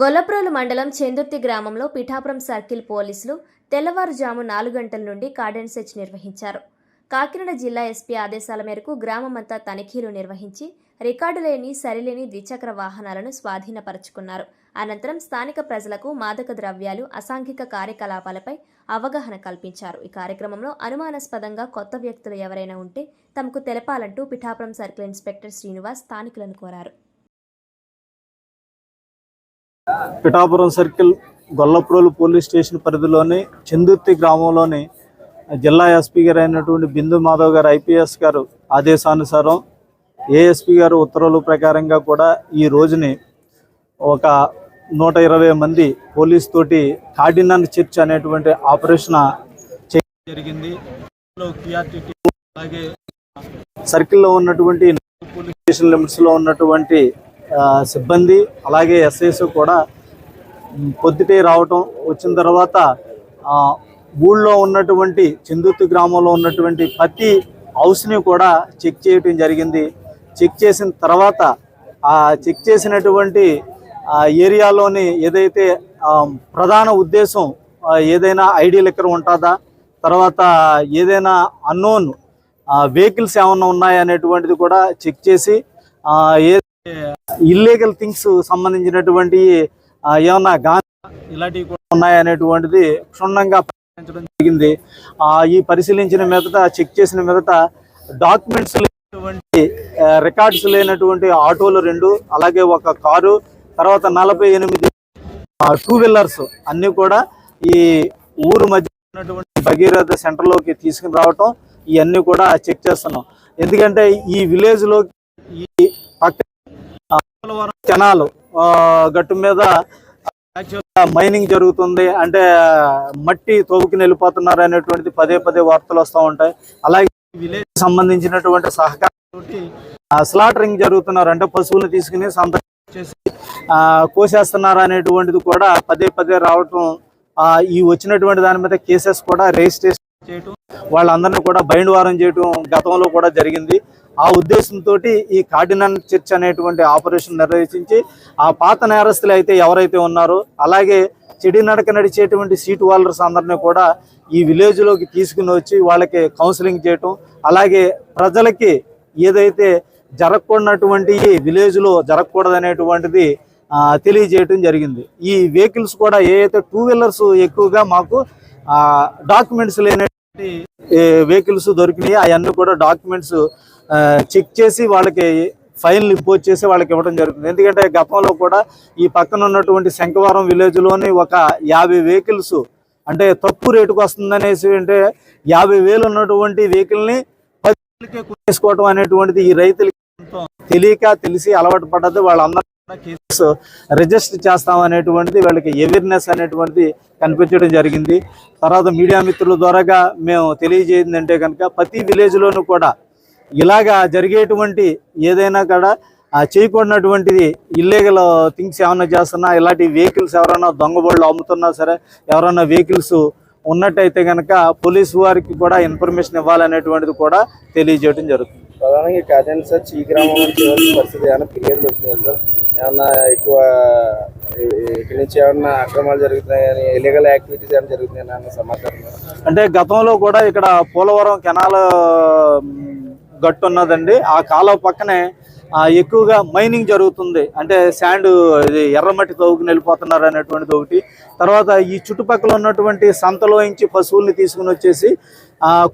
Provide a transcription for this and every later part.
గొల్లప్రోలు మండలం చెందుర్తి గ్రామంలో పిఠాపురం సర్కిల్ పోలీసులు తెల్లవారుజాము నాలుగు గంటల నుండి కార్డెన్ సెర్చ్ నిర్వహించారు. కాకినాడ జిల్లా ఎస్పీ ఆదేశాల మేరకు గ్రామమంతా తనిఖీలు నిర్వహించి రికార్డు లేని సరిలేని ద్విచక్ర వాహనాలను స్వాధీనపరుచుకున్నారు. అనంతరం స్థానిక ప్రజలకు మాదక ద్రవ్యాలు అసాంఘిక కార్యకలాపాలపై అవగాహన కల్పించారు. ఈ కార్యక్రమంలో అనుమానాస్పదంగా కొత్త వ్యక్తులు ఎవరైనా ఉంటే తమకు తెలపాలంటూ పిఠాపురం సర్కిల్ ఇన్స్పెక్టర్ శ్రీనివాస్ స్థానికులను కోరారు. Pithapuram circle Gollaprolu police station పరిధిలోని చందుర్తి గ్రామంలోని జిల్లా ఎస్పీ గారు అయినటువంటి బిందు మాధవ్ గారు ఐపీఎస్ గారు ఆదేశానుసారం ఏఎస్పీ గారు ఉత్తర్వుల ప్రకారంగా కూడా ఈ రోజుని ఒక నూట ఇరవై మంది పోలీస్ తోటి కార్డినల్ చర్చ్ అనేటువంటి ఆపరేషన్ చేయడం జరిగింది అలాగే సర్కిల్లో ఉన్నటువంటి పోలీస్ స్టేషన్ లిమిట్స్లో ఉన్నటువంటి సిబ్బంది అలాగే ఎస్ఐస్ కూడా పొద్దుటే రావటం వచ్చిన తర్వాత ఊళ్ళో ఉన్నటువంటి చందుర్తి గ్రామంలో ఉన్నటువంటి ప్రతి హౌస్ని కూడా చెక్ చేయటం జరిగింది. చెక్ చేసిన తర్వాత ఆ చెక్ చేసినటువంటి ఏరియాలోని ఏదైతే ప్రధాన ఉద్దేశం ఏదైనా ఐడి లెక్కర్ ఉంటుందా తర్వాత ఏదైనా అన్నోన్ వెహికల్స్ ఏమన్నా ఉన్నాయా అనేటువంటిది కూడా చెక్ చేసి ఏ ఇల్లీగల్ థింగ్స్ సంబంధించినటువంటి ఏమన్నా గాంధీ ఇలాంటివి కూడా ఉన్నాయనేటువంటిది క్షుణ్ణంగా పరిశీలించడం జరిగింది. ఆ, ఈ పరిశీలించిన మీదట చెక్ చేసిన మీదట డాక్యుమెంట్స్ లేనటువంటి రికార్డ్స్ లేనటువంటి ఆటోలు రెండు అలాగే ఒక కారు తర్వాత నలభై ఎనిమిది టూ వీలర్స్ అన్నీ కూడా ఈ ఊరు మధ్య ఉన్నటువంటి భగీరథ సెంటర్లోకి తీసుకుని రావటం ఇవన్నీ కూడా చెక్ చేస్తున్నాం. ఎందుకంటే ఈ విలేజ్లో ఈ పక్క పోలవరం కెనాల్ ఆ, గట్టు మీద మైనింగ్ జరుగుతుంది. అంటే మట్టి తవ్వుకుని వెళ్ళిపోతున్నారు అనేటువంటిది పదే పదే వార్తలు వస్తూ ఉంటాయి. అలాగే విలేజ్ సంబంధించినటువంటి సహకారంతో స్లాటరింగ్ జరుగుతున్నారు. అంటే పశువులు తీసుకుని సంత చేసి కోసేస్తున్నారు అనేటువంటిది కూడా పదే పదే రావటం ఈ వచ్చినటువంటి దాని మీద కేసెస్ కూడా రిజిస్ట్రేషన్ చేయటం వాళ్ళందరినీ కూడా బైండ్ వారం చేయటం గతంలో కూడా జరిగింది. ఆ ఉద్దేశంతో ఈ కార్డినల్ చర్చ్ అనేటువంటి ఆపరేషన్ నిర్వహించి ఆ పాత నేరస్తులు అయితే ఎవరైతే ఉన్నారో అలాగే చెడి నడక నడిచేటువంటి సీటు వాలర్స్ అందరినీ కూడా ఈ విలేజ్లోకి తీసుకుని వచ్చి వాళ్ళకి కౌన్సిలింగ్ చేయటం అలాగే ప్రజలకి ఏదైతే జరగకూడనటువంటి విలేజ్లో జరగకూడదనేటువంటిది తెలియజేయటం జరిగింది. ఈ వెహికల్స్ కూడా ఏ అయితే టూ వీలర్స్ ఎక్కువగా మాకు డాక్యుమెంట్స్ లేని వెహికల్స్ దొరికినాయి అవన్నీ కూడా డాక్యుమెంట్స్ చెక్ చేసి వాళ్ళకి ఫైన్లు ఇంపోజ్ చేసి వాళ్ళకి ఇవ్వడం జరుగుతుంది. ఎందుకంటే గతంలో కూడా ఈ పక్కన ఉన్నటువంటి శంఖవరం విలేజ్లోని ఒక యాభై వెహికల్స్ అంటే తక్కువ రేటుకు వస్తుందనేసి అంటే యాభై వేలు ఉన్నటువంటి వెహికల్ని పది కొనేసుకోవడం అనేటువంటిది ఈ రైతులకి తెలియక తెలిసి అలవాటు పడ్డది. వాళ్ళందరూ కేసు రిజిస్టర్ చేస్తాం అనేటువంటిది వాళ్ళకి అవేర్నెస్ అనేటువంటిది కనిపించడం జరిగింది. తర్వాత మీడియా మిత్రుల ద్వారాగా మేము తెలియజేయిందంటే కనుక ప్రతి విలేజ్ లోనూ కూడా ఇలాగా జరిగేటువంటి ఏదైనా కూడా ఆ, చేయకూడనటువంటిది ఇల్లీగల్ థింగ్స్ ఏమైనా చేస్తున్నా ఇలాంటి వెహికల్స్ ఎవరైనా దొంగబోళ్ళు అమ్ముతున్నా సరే ఎవరైనా వెహికల్స్ ఉన్నట్టయితే కనుక పోలీసు వారికి కూడా ఇన్ఫర్మేషన్ ఇవ్వాలనేటువంటిది కూడా తెలియజేయడం జరుగుతుంది. ప్రధానంగా కాదండి సార్ ఈ గ్రామం నుంచి పరిస్థితి ఏమైనా ఫిర్యాదులు వచ్చినాయి సార్? ఏమన్నా ఎక్కువ ఇక్కడి నుంచి ఏమన్నా అక్రమాలు జరుగుతున్నాయి కానీ ఇలీగల్ యాక్టివిటీస్ ఏమైనా జరుగుతున్నాయని అన్న సమాచారం అంటే గతంలో కూడా ఇక్కడ పోలవరం కెనాల్ గట్టు ఉన్నదండి ఆ కాలువ పక్కనే ఎక్కువగా మైనింగ్ జరుగుతుంది. అంటే శాండ్ ఇది ఎర్రమట్టి తవ్వుకుని వెళ్ళిపోతున్నారు అనేటువంటిది ఒకటి. తర్వాత ఈ చుట్టుపక్కల ఉన్నటువంటి సంతలోంచి పశువుల్ని తీసుకుని వచ్చేసి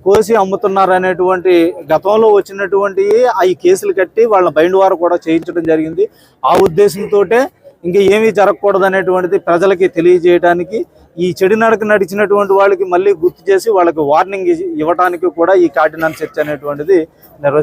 కోసి అమ్ముతున్నారు అనేటువంటి గతంలో వచ్చినటువంటి ఈ కేసులు కట్టి వాళ్ళ బైండ్ వారు కూడా చేయించడం జరిగింది. ఆ ఉద్దేశంతో ఇంకా ఏమీ జరగకూడదు అనేటువంటిది ప్రజలకి తెలియజేయడానికి ఈ చెడు నడక నడిచినటువంటి వాళ్ళకి మళ్ళీ గుర్తు చేసి వాళ్ళకి వార్నింగ్ ఇవ్వడానికి కూడా ఈ కార్డినల్ చర్చ అనేటువంటిది నిర్వహి